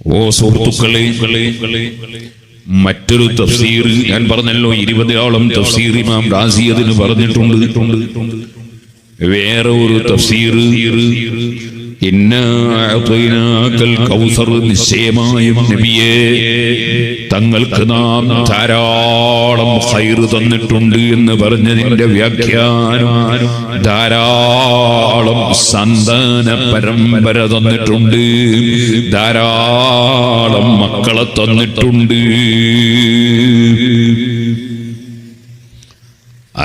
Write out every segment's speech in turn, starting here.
ഓ സുഹൃത്തുക്കളെ മറ്റൊരു തഫ്സീർ ഞാൻ പറഞ്ഞല്ലോ ഇരുപതോളം തഫ്സീർ ഇമാം റാസി അതിന് പറഞ്ഞിട്ടുണ്ട്. വേറെ ഒരു തഫ്സീർ നിശ്ചയമായും നബിയേ തങ്ങൾക്ക് നാം ധാരാളം ഹൈറ് തന്നിട്ടുണ്ട് എന്ന് പറഞ്ഞതിന്റെ വ്യാഖ്യാനം ധാരാളം സന്താന പരമ്പര തന്നിട്ടുണ്ട്. ധാരാളം മക്കളെ തന്നിട്ടുണ്ട്.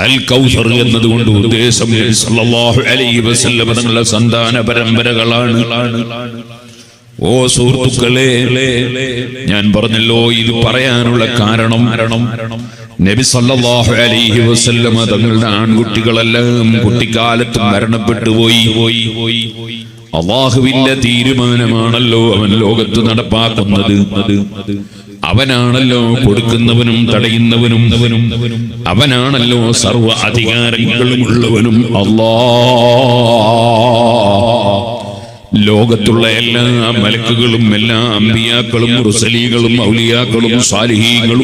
അൽ കൗസർ എന്നതുകൊണ്ട് ഉദ്ദേശം സല്ലല്ലാഹു അലൈഹി തങ്ങളുടെ സന്താന പരമ്പരകളാണ്. ഓ സുഹൃത്തുക്കളെ ഞാൻ പറഞ്ഞല്ലോ ഇത് പറയാനുള്ള കാരണം നബി സല്ലല്ലാഹു അലൈഹി വസല്ലം തങ്ങളുടെ ആൺകുട്ടികളെല്ലാം കുട്ടിക്കാലത്ത് മരണപ്പെട്ടു പോയി. അള്ളാഹുവിന്റെ തീരുമാനമാണല്ലോ അവൻ ലോകത്ത് നടപ്പാക്കുന്നത്. അവനാണല്ലോ കൊടുക്കുന്നവനും തടയുന്നവനും. അവനാണല്ലോ സർവ അധികാരങ്ങളും ഉള്ളവനും അല്ലാ ലോകത്തുള്ള എല്ലാ മലക്കുകളും എല്ലാ അമ്പിയാക്കളും റുസലികളും ഔലിയാക്കളും സാലിഹീകളും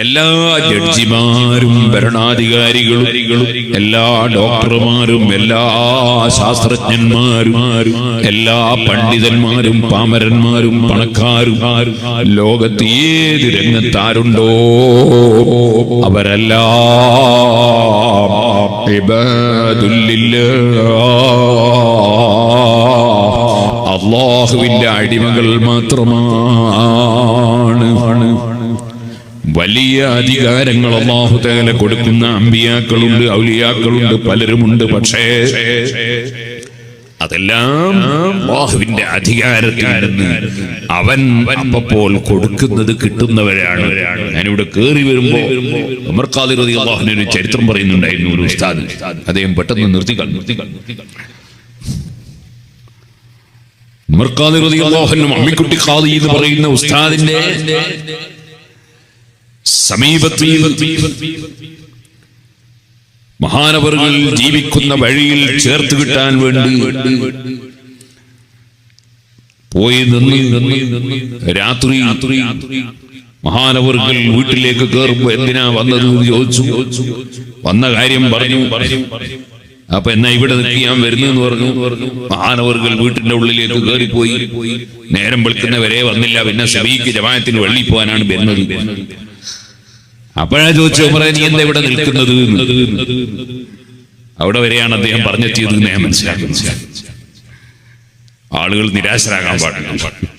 എല്ലാ ജഡ്ജിമാരും ഭരണാധികാരികളും എല്ലാ ഡോക്ടർമാരും എല്ലാ ശാസ്ത്രജ്ഞന്മാരും എല്ലാ പണ്ഡിതന്മാരും പാമരന്മാരും പണക്കാരും ലോകത്ത് ഏത് രംഗത്താരുണ്ടോ അവരെല്ലാം. അള്ളാഹുവിന്റെ അടിമകൾ മാത്രമാണ്. വലിയ അധികാരങ്ങൾ അള്ളാഹു തേല കൊടുക്കുന്ന അമ്പിയാക്കളുണ്ട് ഔലിയാക്കളുണ്ട് പലരുമുണ്ട്. പക്ഷേ അതെല്ലാം അള്ളാഹുവിന്റെ അധികാരത്തിൽ നിന്ന് അവൻ അപ്പോൾ കൊടുക്കുന്നത് കിട്ടുന്നവരാണ്. ഞാനിവിടെ കേറി വരുമ്പോ ഉമർ ഖാദിർ ഒരു ചരിത്രം പറയുന്നുണ്ടായിരുന്നു ഒരു ഉസ്താദ്. അദ്ദേഹം പെട്ടെന്ന് നിർത്തി നിർത്തി അമ്മിക്കുട്ടി ഖാദി എന്ന് പറയുന്ന ഉസ്താദിന്റെ സമീപത്തിൽ മഹാനവറുകൾ ജീവിക്കുന്ന വഴിയിൽ ചേർത്ത് കിട്ടാൻ വേണ്ടി പോയി നിന്ന് രാത്രി മഹാനവറുകൾ വീട്ടിലേക്ക് കയറുമ്പോ എന്തിനാ വന്നത് ചോദിച്ചു. വന്ന കാര്യം പറഞ്ഞു. അപ്പൊ എന്നാ ഇവിടെ നിൽക്കി ഞാൻ വരുന്നെന്ന് പറഞ്ഞു. മാനവർകൾ വീട്ടിന്റെ ഉള്ളിലേക്ക് കയറിപ്പോയി. നേരം വെളുക്കുന്ന വരെ വന്നില്ല പിന്നെ സബീക്ക് ജമായത്തിന് വെള്ളി പോകാനാണ് വരുന്നത് അപ്പോഴാ ചോദിച്ചു ഉമറേ നീ എന്താ ഇവിടെ നിൽക്കുന്നത്? അവിടെ വരെയാണ് അദ്ദേഹം പറഞ്ഞെത്തിയത് എന്ന് ഞാൻ മനസ്സിലാക്കുന്നത്. ആളുകൾ നിരാശരാകാൻ പാടില്ല.